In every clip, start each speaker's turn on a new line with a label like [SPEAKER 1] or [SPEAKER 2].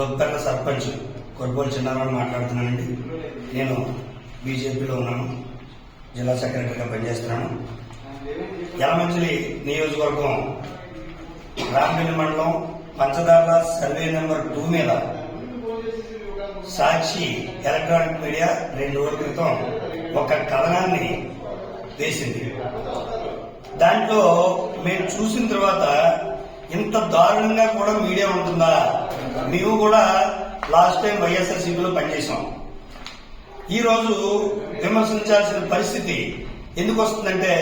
[SPEAKER 1] దొబ్బెర్ల సర్పంచ్ కొనుగోలు చిన్నారావు మాట్లాడుతున్నానండి. నేను బీజేపీలో ఉన్నాను. జిల్లా సెక్రటరీగా పనిచేస్తున్నాను. యలమంచిలి నియోజకవర్గం రామగిరి మండలం పంచదార సర్వే నెంబర్ టూ మీద సాక్షి ఎలక్ట్రానిక్ మీడియా రెండు రోజుల క్రితం ఒక కథనాన్ని వేసింది. దాంట్లో మేము చూసిన తర్వాత ఇంత దారుణంగా కూడా మీడియా ఉంటుందా? మేము కూడా లాస్ట్ టైం వైఎస్ఆర్సీపీలో పనిచేసాం ఈ రోజు విమర్శించాల్సిన పరిస్థితి ఎందుకు వస్తుందంటే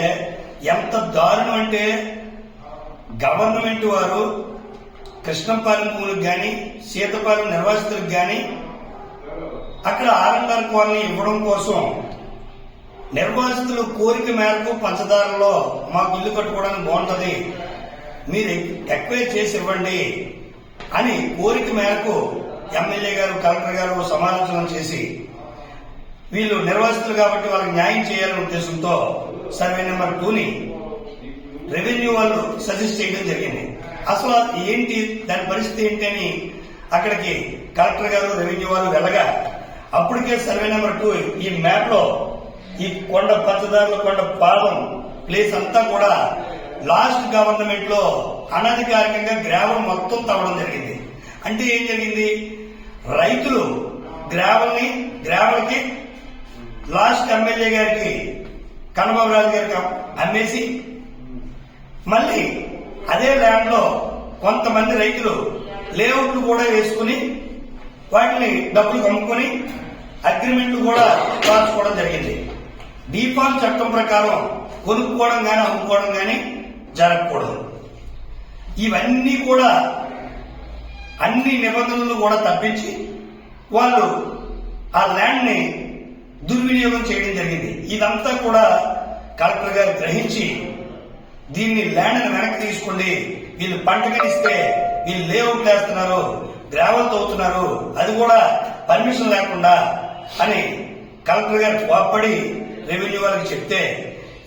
[SPEAKER 1] ఎంత దారుణం అంటే గవర్నమెంట్ వారు కృష్ణపాలెం భూములకు కానీ సీతపాలెం నిర్వాసితులకు కానీ అక్కడ ఆర్ఎన్ఆర్ కాలనీ ఇవ్వడం కోసం నిర్వాసితులు కోరిక మేరకు పంచదారలో మాకు ఇల్లు కట్టుకోవడానికి బాగుంటుంది. మీరు ఎక్వైర్ చేసి ఇవ్వండి. అని కోరిక మేరకు ఎమ్మెల్యే గారు కలెక్టర్ గారు సమాలోచన చేసి వీళ్ళు నిర్వాసితులు కాబట్టి వాళ్ళకి న్యాయం చేయాలనే ఉద్దేశంతో సర్వే నెంబర్ టూని రెవెన్యూ వాళ్ళు సజెస్ట్ చేయడం జరిగింది. అసలు ఏంటి దాని పరిస్థితి ఏంటి అని అక్కడికి కలెక్టర్ గారు రెవెన్యూ వాళ్ళు వెళ్ళగా అప్పటికే సర్వే నెంబర్ టూ ఈ మ్యాప్లో ఈ కొండ పచ్చదారుల కొండ పాలం ప్లేస్ అంతా కూడా లాస్ట్ గవర్నమెంట్లో అనధికారికంగా గ్రావెల్ మొత్తం తవ్వడం జరిగింది. అంటే ఏం జరిగింది? రైతులు గ్రావెల్ని గ్రావెల్కి లాస్ట్ ఎమ్మెల్యే గారికి కన్నబాబు రాజు గారికి అమ్మేసి మళ్ళీ అదే ల్యాండ్లో కొంతమంది రైతులు లేఅవుట్లు కూడా వేసుకుని వాటిని డబ్బులు కమ్ముకొని అగ్రిమెంట్లు కూడా రాసుకోవడం జరిగింది. డిఫాల్ట్ చట్టం ప్రకారం కొనుక్కోవడం కానీ అమ్ముకోవడం కానీ జరగకూడదు. ఇవన్నీ కూడా అన్ని నిబంధనలు కూడా తప్పించి వాళ్ళు ఆ ల్యాండ్ని దుర్వినియోగం చేయడం జరిగింది. ఇదంతా కూడా కలెక్టర్ గారు గ్రహించి దీన్ని ల్యాండ్ని వెనక్కి తీసుకోండి. వీళ్ళు పంటకనిస్తే వీళ్ళు లేఅవుట్ వేస్తున్నారు గ్రావెల్ తవ్వుతున్నారు అది కూడా పర్మిషన్ లేకుండా అని కలెక్టర్ గారు కోప్పడి రెవెన్యూ వాళ్ళకి చెప్తే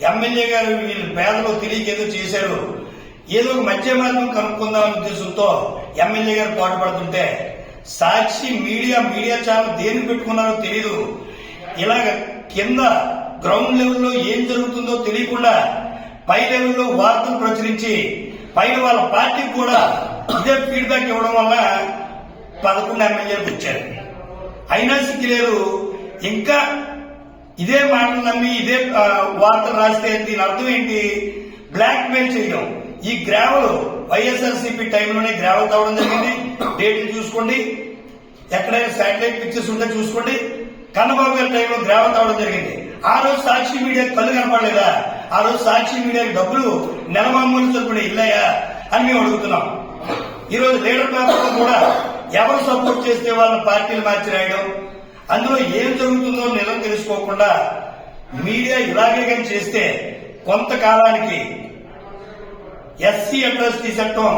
[SPEAKER 1] ఎమ్మెల్యే గారు వీళ్ళు పేదలో తెలియక ఏదో చేశారు. ఏదో ఒక మధ్య మార్గం కనుక్కుందామనే ఉద్దేశంతో ఎమ్మెల్యే గారు పాటుపడుతుంటే సాక్షి మీడియా మీడియా ఛానల్ దేని పెట్టుకున్నారో తెలియదు ఇలాగ కింద గ్రౌండ్ లెవెల్లో ఏం జరుగుతుందో తెలియకుండా పై లెవెల్లో వార్తలు ప్రచురించి పైన వాళ్ళ పార్టీకి కూడా ఇదే ఫీడ్బ్యాక్ ఇవ్వడం వల్ల పదకొండు ఎమ్మెల్యేలకు వచ్చారు. అయినా సిగ్గు ఇంకా ఇదే మాటలు నమ్మి ఇదే వార్తలు రాస్తే దీని అర్థం ఏంటి? బ్లాక్ మెయిల్ చేయడం. ఈ గ్రావెల్ వైఎస్ఆర్సీపీ టైంలోనే గ్రావెల్ తవ్వడం జరిగింది. డేట్లు చూసుకోండి. ఎక్కడైనా శాటిలైట్ పిక్చర్స్ ఉంటే చూసుకోండి. కన్నబాబు గారి టైంలో గ్రావెల్ తవ్వడం జరిగింది. ఆ రోజు సాక్షి మీడియా కళ్ళు కనపడలేదా? ఆ రోజు సాక్షి మీడియాకి డబ్బులు నెలమామూలు చొప్పున ఇల్లాయా అని మేము అడుగుతున్నాం. ఈ రోజు లీడర్ పేపర్లో కూడా ఎవరు సపోర్ట్ చేస్తే వాళ్ళ పార్టీలు మార్చి రాయడం? అందులో ఏం జరుగుతుందో నిజం తెలుసుకోకుండా మీడియా ఇలాగే కానీ చేస్తే కొంతకాలానికి ఎస్సీ అట్రాసిటీ చట్టం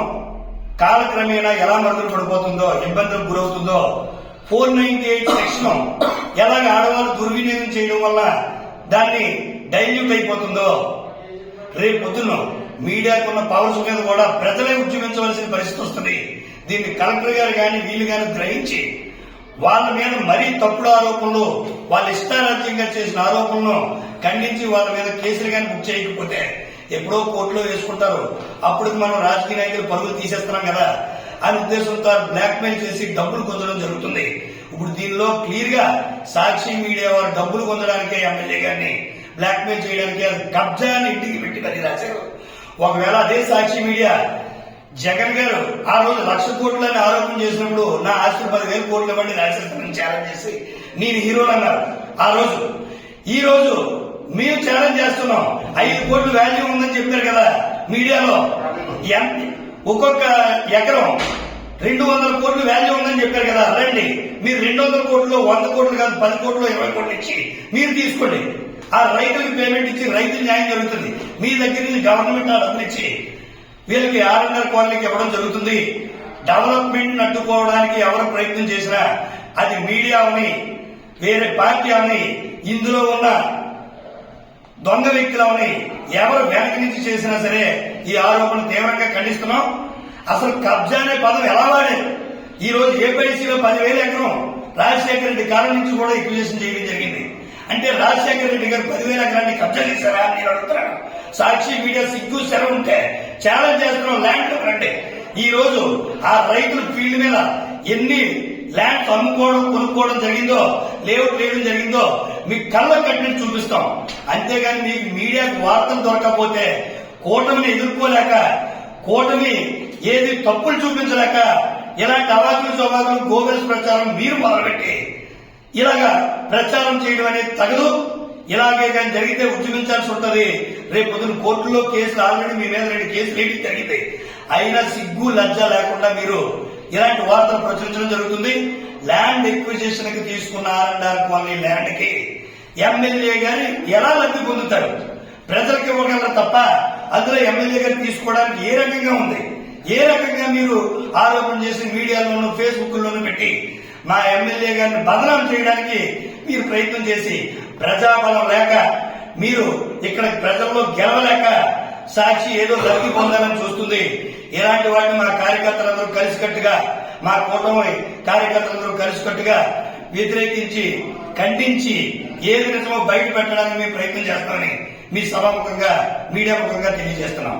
[SPEAKER 1] కాలక్రమేణా ఎలా మరుగులు పడిపోతుందో ఇబ్బందులకు గురవుతుందో ఫోర్ నైన్టీ ఎయిట్ సెక్షన్ ఎలాగ ఆడవాళ్ళు దుర్వినియోగం చేయడం వల్ల దాన్ని డైల్యూట్ అయిపోతుందో రేపు పొద్దున్న మీడియాకున్న పవర్స్ మీద కూడా ప్రజలే ఉద్యమించవలసిన పరిస్థితి వస్తుంది. దీన్ని కలెక్టర్ గారు కానీ వీళ్ళు కానీ గ్రహించి వాళ్ళ మీద మరీ తప్పుడు ఆరోపణలు వాళ్ళ ఇష్టారాజ్యంగా చేసిన ఆరోపణలు ఖండించి వాళ్ళ మీద కేసులు కానీ బుక్ చేయకపోతే ఎప్పుడో కోర్టులో వేసుకుంటారు. అప్పుడు మనం రాజకీయ నాయకులు పరుగులు తీసేస్తున్నాం కదా. అని ఉద్దేశంతో బ్లాక్ మెయిల్ చేసి డబ్బులు పొందడం జరుగుతుంది. ఇప్పుడు దీనిలో క్లియర్గా సాక్షి మీడియా వారు డబ్బులు పొందడానికే ఎమ్మెల్యే గారిని బ్లాక్ మెయిల్ చేయడానికి అది కబ్జాని ఇంటికి పెట్టి మరి రాశారు ఒకవేళ అదే సాక్షి మీడియా జగన్ గారు ఆ రోజు లక్ష కోట్లు ఆరోపణ చేసినప్పుడు నా ఆస్తి పదివేల కోట్లు ఇవ్వండి రాజశేఖరం ఛాలెంజ్ చేసి నేను హీరోలు అన్నారు. ఆ రోజు ఈ రోజు మేము ఛాలెంజ్ చేస్తున్నాం. ఐదు కోట్లు వాల్యూ ఉందని చెప్పారు కదా మీడియాలో. ఎంత- ఒక్కొక్క ఎకరం రెండు వందల కోట్లు వాల్యూ ఉందని చెప్పారు కదా రండి. మీరు రెండు వందల కోట్లు వంద కోట్లు కాదు పది కోట్లు ఇరవై కోట్లు ఇచ్చి మీరు తీసుకోండి. ఆ రైతులకు పేమెంట్ ఇచ్చి రైతు న్యాయం జరుగుతుంది. మీ దగ్గర నుంచి గవర్నమెంట్ డబ్బులు ఇచ్చి వీళ్ళకి ఆర్ఎన్ఆర్ కాలనీకి ఇవ్వడం జరుగుతుంది. డెవలప్మెంట్ అడ్డుకోవడానికి ఎవరు ప్రయత్నం చేసినా అది మీడియా అని వేరే పార్టీ అని ఇందులో ఉన్న దొంగ వ్యక్తులని ఎవరు వెనక నుంచి చేసినా సరే ఈ ఆరోపణ తీవ్రంగా ఖండిస్తున్నాం. అసలు కబ్జా అనే పదం ఎలా వాడారు? ఈ రోజు ఏపీసీలో పదివేల ఎకరం రాజశేఖర రెడ్డి కాలం నుంచి కూడా ఎక్విజేషన్ చేయడం జరిగింది. అంటే రాజశేఖర రెడ్డి గారు పదివేల ఎకరాన్ని కబ్జా చేశారా అని నేను అడుగుతున్నాను. సాక్షి మీడియా సిగ్గు సెలవు ఉంటే ఛాలెంజ్ చేస్తున్నాం ల్యాండ్ అంటే ఈ రోజు ఆ రైతుల ఫీల్డ్ మీద ఎన్ని ల్యాండ్స్ అమ్ముకోవడం కొనుక్కోవడం జరిగిందో లేఅవుట్ వేయడం జరిగిందో మీకు కళ్ళ కట్టినట్టు చూపిస్తాం. అంతేగాని మీకు మీడియాకు వార్తలు దొరకకపోతే కూటమిని ఎదుర్కోలేక కూటమి ఏది తప్పులు చూపించలేక ఇలాంటి అవాకులు స్వభావం గోవెల్స్ ప్రచారం మీరు మొదలుపెట్టి ఇలాగా ప్రచారం చేయడం అనేది తగదు. ఇలాగే కానీ జరిగితే ఉద్యమించాల్సి ఉంటది. రేపు పొద్దున కోర్టులో కేసులు ఆల్రెడీ మీ మీద రెండు కేసులు ఏంటి జరిగితే. అయినా సిగ్గు లజ్జ లేకుండా మీరు ఇలాంటి వార్తలు ప్రచురించడం జరుగుతుంది. ల్యాండ్ ఎక్విజిషన్కి తీసుకున్న ఆర్ఎండ్ఆర్ కాలనీ ల్యాండ్కి ఎమ్మెల్యే గారి ఎలా లబ్ధి పొందుతారు? ప్రజలకు ఇవ్వగలరు తప్ప అందులో ఎమ్మెల్యే గారు తీసుకోవడానికి ఏ రకంగా ఉంది? ఏ రకంగా మీరు ఆరోపణ చేసి మీడియాలోను ఫేస్బుక్ లోను పెట్టి మా ఎమ్మెల్యే గారిని బదనాం చేయడానికి మీరు ప్రయత్నం చేసి ప్రజాబలం లేక మీరు ఇక్కడ ప్రజల్లో గెలవలేక సాక్షి ఏదో లబ్ధి పొందాలని చూస్తుంది. ఇలాంటి వాటిని మా కార్యకర్తలందరూ కలిసికట్టుగా మా కూటమి కార్యకర్తలందరూ కలిసికట్టుగా వ్యతిరేకించి ఖండించి ఏది నిజమో బయట పెట్టడానికి మేము ప్రయత్నం చేస్తామని మీ సభాముఖంగా మీడియా ముఖంగా తెలియజేస్తున్నాం.